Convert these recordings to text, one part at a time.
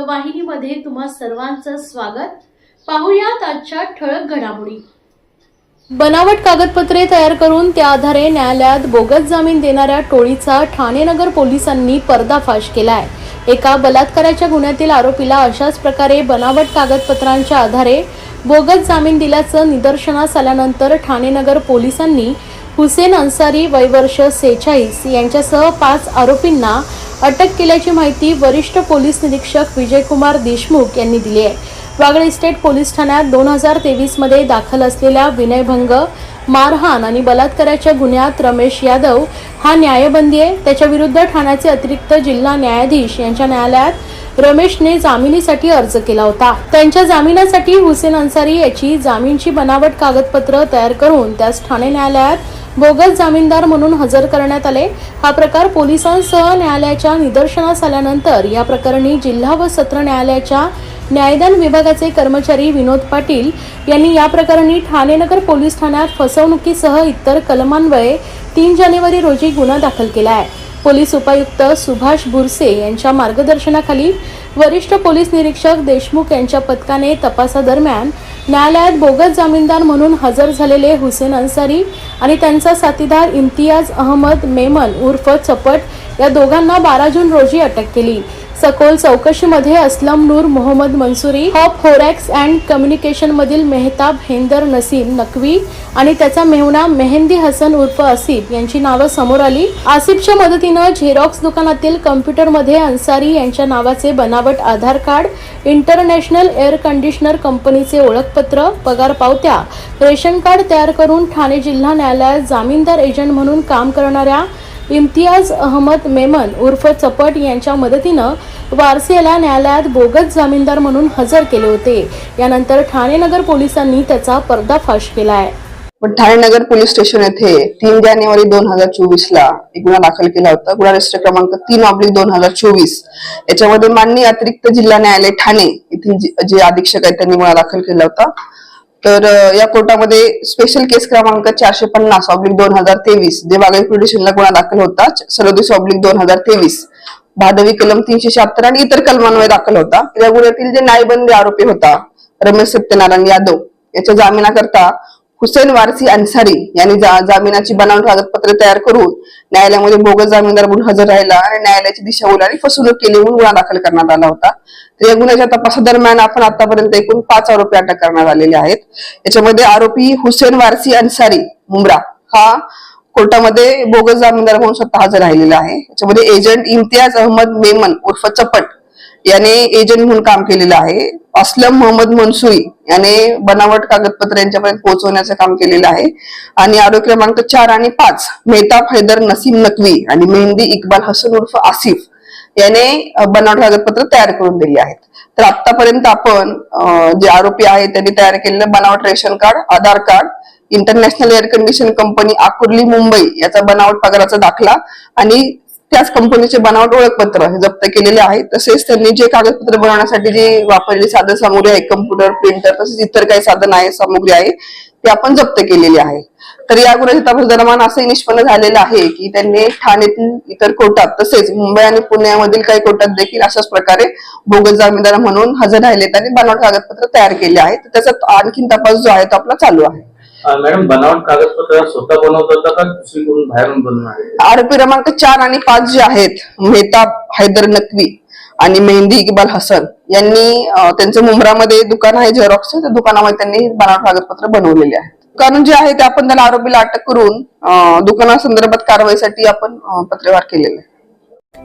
वृत्तवाहिनीमध्ये तुम्हा सर्वांचं स्वागत. पाहुयात आजच्या ठळक घडामोडी. बनावट कागदपत्रे तयार करून त्या आधारे न्यायालयात बोगस जामीन देणाऱ्या टोळीचा ठाणे नगर पोलिसांनी पर्दाफाश केलाय. एका बलात्काराच्या गुन्ह्यातील आरोपीला अशाच प्रकारे बनावट कागदपत्रांच्या आधारे बोगस जामीन दिल्याचं निदर्शनास आल्यानंतर ठाणे नगर पोलिसांनी हुसेन अन्सारी वयवर्ष सेहेचाळीस यांच्यासह पाच आरोपींना अटक केल्याची माहिती वरिष्ठ पोलीस निरीक्षक विजयकुमार देशमुख यांनी दिली आहे. वागळे इस्टेट पोलीस ठाण्यात दोन हजार तेवीसमध्ये दाखल असलेल्या विनयभंग मारहाण आणि बलात्काराच्या गुन्ह्यात रमेश यादव हा न्यायबंदी आहे. त्याच्या विरुद्ध ठाण्याचे अतिरिक्त जिल्हा न्यायाधीश यांच्या न्यायालयात रमेशने जामिनीसाठी अर्ज केला होता. त्यांच्या जामिनासाठी हुसेन अन्सारी याची जामीनची बनावट कागदपत्र तयार करून त्यास ठाणे न्यायालयात बोगस जामीनदार म्हणून हजर करण्यात आले. हा प्रकार पोलिसांसह न्यायालयाच्या निदर्शनास आल्यानंतर या प्रकरणी जिल्हा व सत्र न्यायालयाच्या न्यायदान विभागाचे कर्मचारी विनोद पाटील यांनी या प्रकरणी ठाणे नगर पोलीस ठाण्यात फसवणुकीसह इतर कलमान्वये तीन जानेवारी रोजी गुन्हा दाखल केला आहे. पोलीस उपायुक्त सुभाष बुरसे यांच्या मार्गदर्शनाखाली वरिष्ठ पोलीस निरीक्षक देशमुख यांच्या पथकाने तपासादरम्यान न्यायालयात बोगस जामीनदार म्हणून हजर झालेले हुसेन अन्सारी आणि त्यांचा साथीदार इम्तियाज अहमद मेमन उर्फ चपट या दोघांना बारा जून रोजी अटक केली. सखोल चौकशीमध्ये असलम नूर मोहम्मद मंसुरी हॉप होरॅक्स अँड कम्युनिकेशन मधील मेहताब हेंदर नसीम नकवी आणि त्याचा मेहुणा मेहंदी हसन उर्फ आसिफ यांची नावं समोर आली. आसिफच्या मदतीनं झेरॉक्स दुकानातील कम्प्युटरमध्ये अन्सारी यांच्या नावाचे बनावट Aadhaar card international air conditioner कंपनीचे ओळखपत्र पगार पावत्या रेशन कार्ड तयार करून ठाणे जिल्हा न्यायालयात जामीनदार एजंट म्हणून काम करणाऱ्या इम्तियाज अहमद मेमन उर्फ चपट यांच्या मदतीनं वारसेला न्यायालयात बोगस जामीनदार म्हणून हजर केले होते. यानंतर ठाणे नगर पोलिसांनी त्याचा पर्दाफाश केला आहे पण ठाणे नगर पोलीस स्टेशन येथे तीन जानेवारी दोन हजार चोवीस ला एक गुन्हा दाखल केला होता. गुन्हा रजिस्टर क्रमांक तीन ऑब्लिक दोन हजार चोवीस. याच्यामध्ये माननीय अतिरिक्त जिल्हा न्यायालय ठाणे येथील जे- जे अधीक्षक आहेत त्यांनी गुन्हा दाखल केला होता. तर या कोर्टामध्ये स्पेशल केस क्रमांक चारशे पन्नास ऑब्लिक दोन हजार तेवीस जे वागळे पोलीस गुन्हा दाखल होता सदोतीस ऑब्लिक दोन हजार तेवीस भादवी कलम तीनशे शहात्तर आणि इतर कलमांवर दाखल होता. या गुन्ह्यातील जे न्यायबंदी आरोपी होता रमेश सत्यनारायण यादव याच्या जामिनाकरता हुसेन वारसी अन्सारी यांनी जामिनाची बनावट कागदपत्रे तयार करून न्यायालयामध्ये बोगस जामीनदार म्हणून हजर राहिला आणि न्यायालयाची दिशाभूल आणि फसवणूक केली म्हणून गुन्हा दाखल करण्यात आला होता. तर या गुन्ह्याच्या तपासादरम्यान आपण आतापर्यंत एकूण पाच आरोपी अटक करण्यात आलेले आहेत. याच्यामध्ये आरोपी हुसेन वारसी अन्सारी मुंब्रा हा कोर्टामध्ये बोगस जामीनदार म्हणून स्वतः हजर राहिलेला आहे. याच्यामध्ये एजंट इम्तियाज अहमद मेमन उर्फ चपट याने एजंट म्हणून काम केलेलं आहे. असलम मोहम्मद मनसुई याने बनावट कागदपत्र यांच्यापर्यंत पोहोचवण्याचं काम केलेलं आहे. आणि आरोग्य क्रमांक चार आणि पाच मेहताब हैदर नसीम नकवी आणि मेहंदी इक्बाल हसन उर्फ आसिफ याने बनावट कागदपत्र तयार करून दिली आहेत. तर आतापर्यंत आपण जे आरोपी आहेत त्यांनी तयार केलेलं बनावट ration card Aadhaar card international air condition company Akurli Mumbai याचा बनावट पगाराचा दाखला आणि त्याच कंपनीचे बनावट ओळखपत्र हे जप्त केलेले आहेत. तसेच त्यांनी जे कागदपत्र बनवण्यासाठी जे वापरलेली साधन सामुग्री आहे कम्प्युटर प्रिंटर तसेच इतर काही साधन आहे सामुग्री आहे ते आपण जप्त केलेली आहे. तर या गुन्ह्याच्या तपास दरम्यान असंही निष्पन्न झालेलं आहे की त्यांनी ठाण्यातील इतर कोर्टात तसेच मुंबई आणि पुण्यामधील काही कोर्टात देखील अशाच प्रकारे बोगस जामीनदार म्हणून हजर राहिलेत आणि बनावट कागदपत्र तयार केले आहेत. त्याचा आणखीन तपास जो आहे तो आपला चालू आहे. मॅडम बनावट कागदपत्र स्वतः बनवत होता का? दुसरीकडून बाहेरून बनवणार आरोपी क्रमांक चार आणि पाच जे आहेत मेहताब हैदर नकवी आणि मेहंदी इक्बाल हसन यांनी त्यांचं मुंब्रामध्ये दुकान आहे झेरॉक्सचं त्या दुकानामध्ये त्यांनी बनावट कागदपत्र बनवलेले आहेत. कारण जे आहे ते आपण त्याला आरोपीला अटक करून दुकानासंदर्भात कारवाईसाठी आपण पत्रव्यवहार केलेला आहे.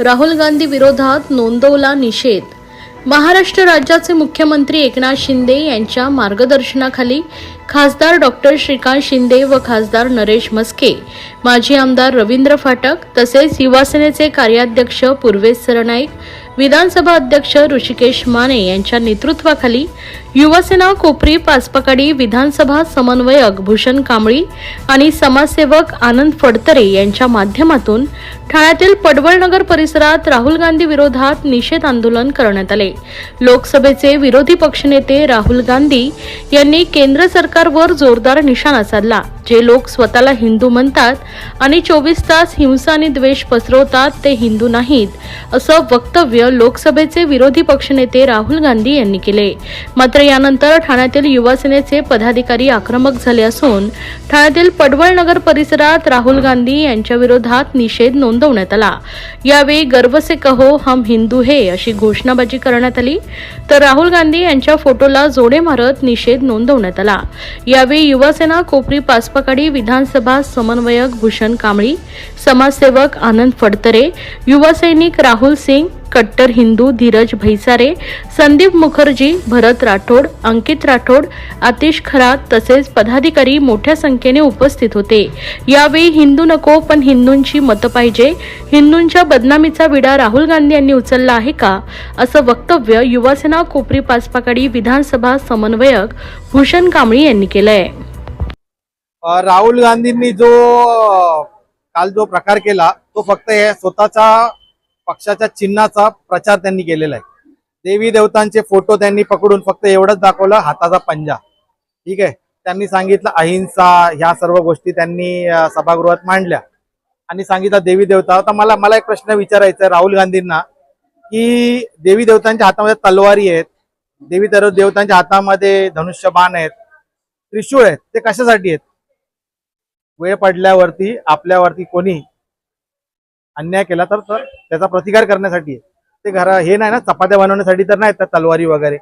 राहुल गांधी विरोधात नोंदवला निषेध. महाराष्ट्र राज्याचे मुख्यमंत्री एकनाथ शिंदे यांच्या मार्गदर्शनाखाली खासदार डॉक्टर श्रीकांत शिंदे व खासदार नरेश मस्के माजी आमदार रवींद्र फाटक तसेच युवासेनेचे कार्याध्यक्ष पूर्वेश सरनाईक विधानसभा अध्यक्ष ऋषिकेश माने यांच्या नेतृत्वाखाली युवासेना कोपरी पाचपकाडी विधानसभा समन्वयक भूषण कांबळी आणि समाजसेवक आनंद फडतरे यांच्या माध्यमातून ठाण्यातील पडवळनगर परिसरात राहुल गांधी विरोधात निषेध आंदोलन करण्यात आले. लोकसभेचे विरोधी पक्षनेते राहुल गांधी यांनी केंद्र सरकारवर जोरदार निशाणा साधला जे लोक स्वतःला हिंदू म्हणतात आणि चोवीस तास हिंसा आणि द्वेष पसरवतात ते हिंदू नाहीत असं वक्तव्य लोकसभेचे विरोधी पक्षनेते राहुल गांधी यांनी केले. मात्र यानंतर ठाण्यातील युवासेनेचे पदाधिकारी आक्रमक झाले असून ठाण्यातील पडवळ नगर परिसरात राहुल गांधी यांच्या विरोधात निषेध नोंदवण्यात आला. यावेळी गर्व से कहो हम हिंदू हे अशी घोषणाबाजी करण्यात आली. तर राहुल गांधी यांच्या फोटोला जोडे मारत निषेध नोंदवण्यात आला. यावेळी युवासेना कोपरी पाचपाकाडी विधानसभा समन्वयक भूषण कांबळी समाजसेवक आनंद फडतरे युवा सैनिक राहुल सिंग कट्टर हिंदू धीरज भैसारे संदीप मुखर्जी भरत राठोड अंकित राठोड आतिश खरात तसेच पदाधिकारी मोठ्या संख्येने उपस्थित होते. यावेळी हिंदू नको पण हिंदूंची मतं पाहिजे. हिंदूंच्या बदनामीचा विडा राहुल गांधी यांनी उचलला आहे का? असं वक्तव्य युवासेना कोपरी पाचपाकाडी विधानसभा समन्वयक भूषण कांबळी यांनी केलंय. राहुल गांधींनी जो काल जो प्रकार केला तो फक्त स्वतःचा पक्षाच्या चिन्हाचा प्रचार त्यांनी केलेला आहे. देवी देवतांचे फोटो त्यांनी पकडून फक्त एवढंच दाखवलं हाताचा पंजा. ठीक आहे? त्यांनी सांगितलं अहिंसा ह्या सर्व गोष्टी त्यांनी सभागृहात मांडल्या. आणि सांगितलं देवी देवता आता मला मला एक प्रश्न विचारायचा आहे राहुल गांधींना की देवी देवतांच्या हातामध्ये तलवारी आहेत देवी तर देवतांच्या हातामध्ये धनुष्यबाण आहेत त्रिशूळ आहेत ते कशासाठी आहेत? वेळ पडल्यावरती आपल्यावरती कोणी अन्याय केला तर त्याचा प्रतिकार करण्यासाठी. ते घरा हे नाही ना चपात्या बनवण्यासाठी तर नाही त्या तलवारी वगैरे.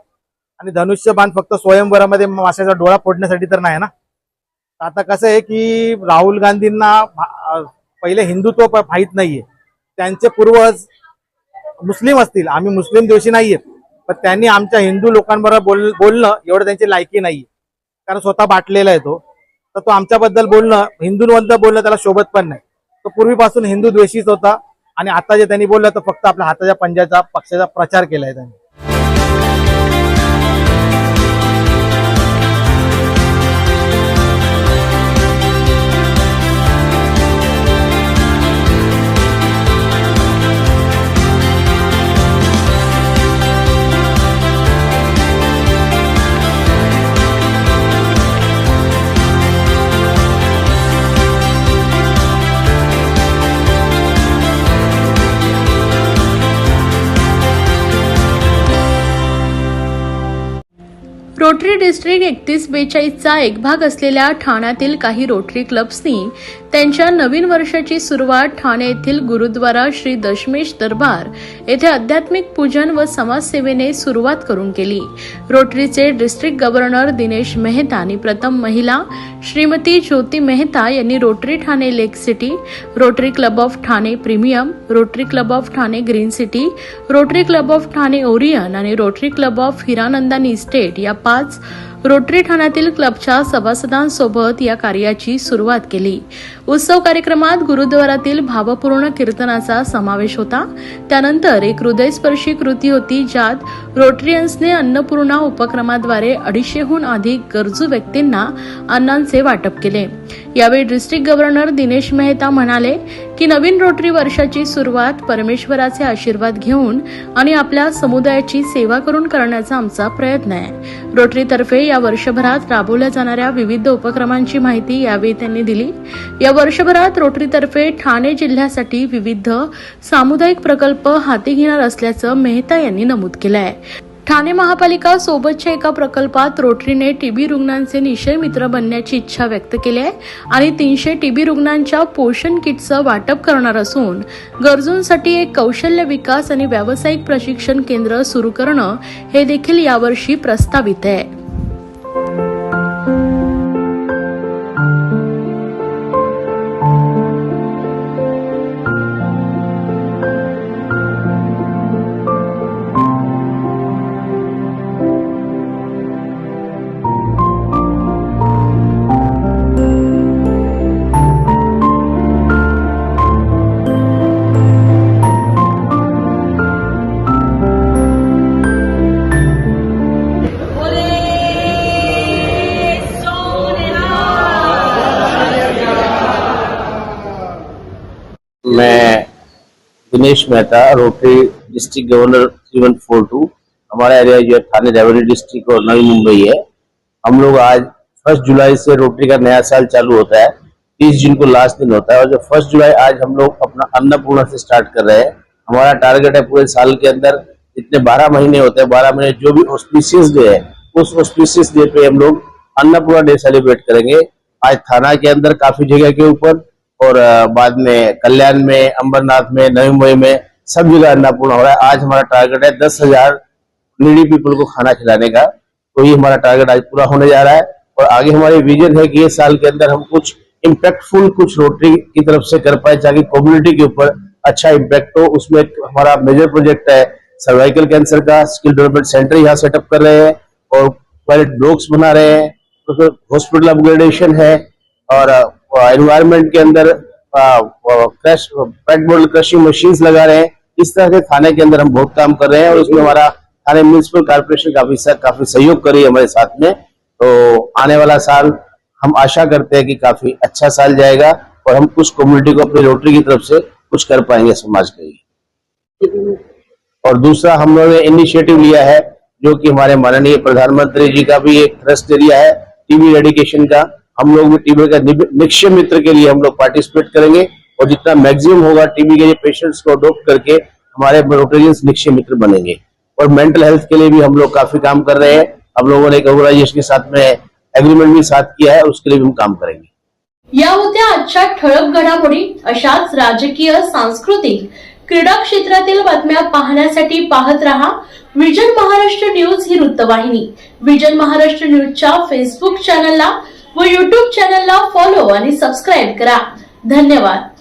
आणि धनुष्य बाण फक्त स्वयंवरामध्ये माशाचा डोळा फोडण्यासाठी तर नाही ना. आता कसं आहे की राहुल गांधींना पहिले हिंदुत्व माहीत नाहीये. त्यांचे पूर्वज मुस्लिम असतील. आम्ही मुस्लिम दिवशी नाहीये पण त्यांनी आमच्या हिंदू लोकांबरोबर बोल बोलणं एवढं त्यांची लायकी नाही कारण स्वतः बाटलेला आहे तो. तर तो आमच्याबद्दल बोलणं हिंदूंबद्दल बोलणं त्याला शोभत पण नाही. तो पूर्वीपासून हिंदू द्वेषीच होता. आणि आता जे त्यांनी बोललं तर फक्त आपल्या हाताच्या पंजाचा पक्षाचा प्रचार केलाय त्यांनी. रोटरी डिस्ट्रिक्ट एकतीस बेचाळीसचा एक भाग असलेल्या ठाण्यातील काही रोटरी क्लब्सनी त्यांच्या नवीन वर्षाची सुरुवात ठाणे येथील गुरुद्वारा श्री दशमेश दरबार येथे आध्यात्मिक पूजन व समाजसेवेने सुरुवात करून केली. रोटरीचे डिस्ट्रिक्ट गव्हर्नर दिनेश मेहता आणि प्रथम महिला श्रीमती ज्योती मेहता यांनी Rotary Thane lake city Rotary club of Thane premium Rotary club of Thane green city Rotary club of Thane Orion आणि Rotary club of Hiranandani estate या पाच रोटरी ठाण्यातील क्लबच्या सभासदांसोबत या कार्याची सुरुवात केली. उत्सव कार्यक्रमात गुरुद्वारातील भावपूर्ण कीर्तनाचा समावेश होता. त्यानंतर एक हृदयस्पर्शी कृती होती ज्यात रोटरियन्सने अन्नपूर्णा उपक्रमाद्वारे अडीचशेहून अधिक गरजू व्यक्तींना अन्नांचे वाटप केले. यावेळी डिस्ट्रिक्ट गव्हर्नर दिनेश मेहता म्हणाले की नवीन रोटरी वर्षाची सुरुवात परमेश्वराचे आशीर्वाद घेऊन आणि आपल्या समुदायाची सेवा करून करण्याचा आमचा प्रयत्न आहे. रोटरीतर्फे या वर्षभरात राबवल्या जाणाऱ्या विविध उपक्रमांची माहिती यावेळी त्यांनी दिली. या वर्षभरात रोटरीतर्फे ठाणे जिल्ह्यासाठी विविध सामुदायिक प्रकल्प हाती घेणार असल्याचं मेहता यांनी नमूद केलं आहे ठाणे महापालिका सोबतच्या एका प्रकल्पात रोटरीने टीबी रुग्णांचे निशय मित्र बनण्याची इच्छा व्यक्त केली आहे आणि तीनशे टीबी रुग्णांच्या पोषण किटचं वाटप करणार असून गरजूंसाठी एक कौशल्य विकास आणि व्यावसायिक प्रशिक्षण केंद्र सुरू करणं हे देखील यावर्षी प्रस्तावित आहे. मैं Dinesh Mehta, Rotary district governor three one four two. हमारा एरिया जो है, थाने रेवेन्यू डिस्ट्रिक्ट और नवी मुंबई है। हम लोग आज फ़र्स्ट जुलाई से रोटरी का नया साल चालू होता है। तीस जून को लास्ट दिन होता है और जो फ़र्स्ट जुलाई आज हम लोग अपना अन्नपूर्णा से स्टार्ट कर रहे हैं। हमारा टारगेट है पूरे साल के अंदर इतने बारह महीने होते हैं, बारह महीने जो भी ऑस्पिशियस डे है, उस ऑस्पिशियस डे पे हम लोग अन्नपूर्णा डे सेलिब्रेट करेंगे। आज थाना के अंदर काफ़ी जगह के ऊपर और बाद में कल्याण में, अंबरनाथ में नवी मुंबई में सब जगह अन्नपूर्णा हो रहा है। आज हमारा टारगेट है दस हज़ार नीडी पीपल को खाना खिलाने का। तो ये हमारा टारगेट आज पूरा होने जा रहा है और आगे हमारी विजन है कि ये साल के अंदर हम कुछ इम्पैक्टफुल कुछ रोटरी की तरफ़ से कर पाए ताकि कम्युनिटी के ऊपर अच्छा इम्पैक्ट हो। उसमें हमारा मेजर प्रोजेक्ट है सर्वाइकल कैंसर का। स्किल डेवलपमेंट सेंटर यहाँ सेटअप कर रहे हैं और टॉयलेट ब्लॉक्स बना रहे हैं। हॉस्पिटल अपग्रेडेशन है और एनवायरमेंट के अंदर पेट बोर्ड क्रशिंग मशीन्स लगा रहे हैं। इस तरह के थाने के अंदर हम बहुत काम कर रहे हैं और उसमें हमारा थाने म्यूनिसिपल कारपोरेशन काफ़ी सा- काफ़ी सहयोग करी है हमारे साथ में। तो आने वाला साल हम आशा करते हैं कि काफ़ी अच्छा साल जाएगा और हम कुछ कम्युनिटी को अपनी रोटरी की तरफ़ से कुछ कर पाएँगे, समाज के लिए। और दूसरा हम लोगों ने इनिशिएटिव लिया है, जो कि हमारे माननीय प्रधानमंत्री जी का भी एक ट्रस्ट एरिया है टीवी रेडिकेशन का। हम लोग भी टीबी का निक्षय मित्र के लिए हम लोग पार्टिसिपेट करेंगे और जितना मैक्सिमम होगा टीबी के पेशेंट्स को अडोप्ट करके हमारे रोटेरियंस निक्षय मित्र बनेंगे। और मेंटल हेल्थ के लिए भी हम लोग काफ़ी काम कर रहे हैं। हम लोगों ने एक के साथ में एग्रीमेंट भी साथ किया है, उसके लिए भी हम काम करेंगे। या होत्या आजच्या ठळक घडामोडी अशाच राजकीय, सांस्कृतिक, क्रीडा क्षेत्रातील बातम्या पाहण्यासाठी पाहत रहा विजन महाराष्ट्र न्यूज़ ही वृत्तवाहिनी. विजन महाराष्ट्र न्यूजच्या फेसबुक चॅनलला व युट्यूब चॅनलला फॉलो आणि सबस्क्राईब करा. धन्यवाद.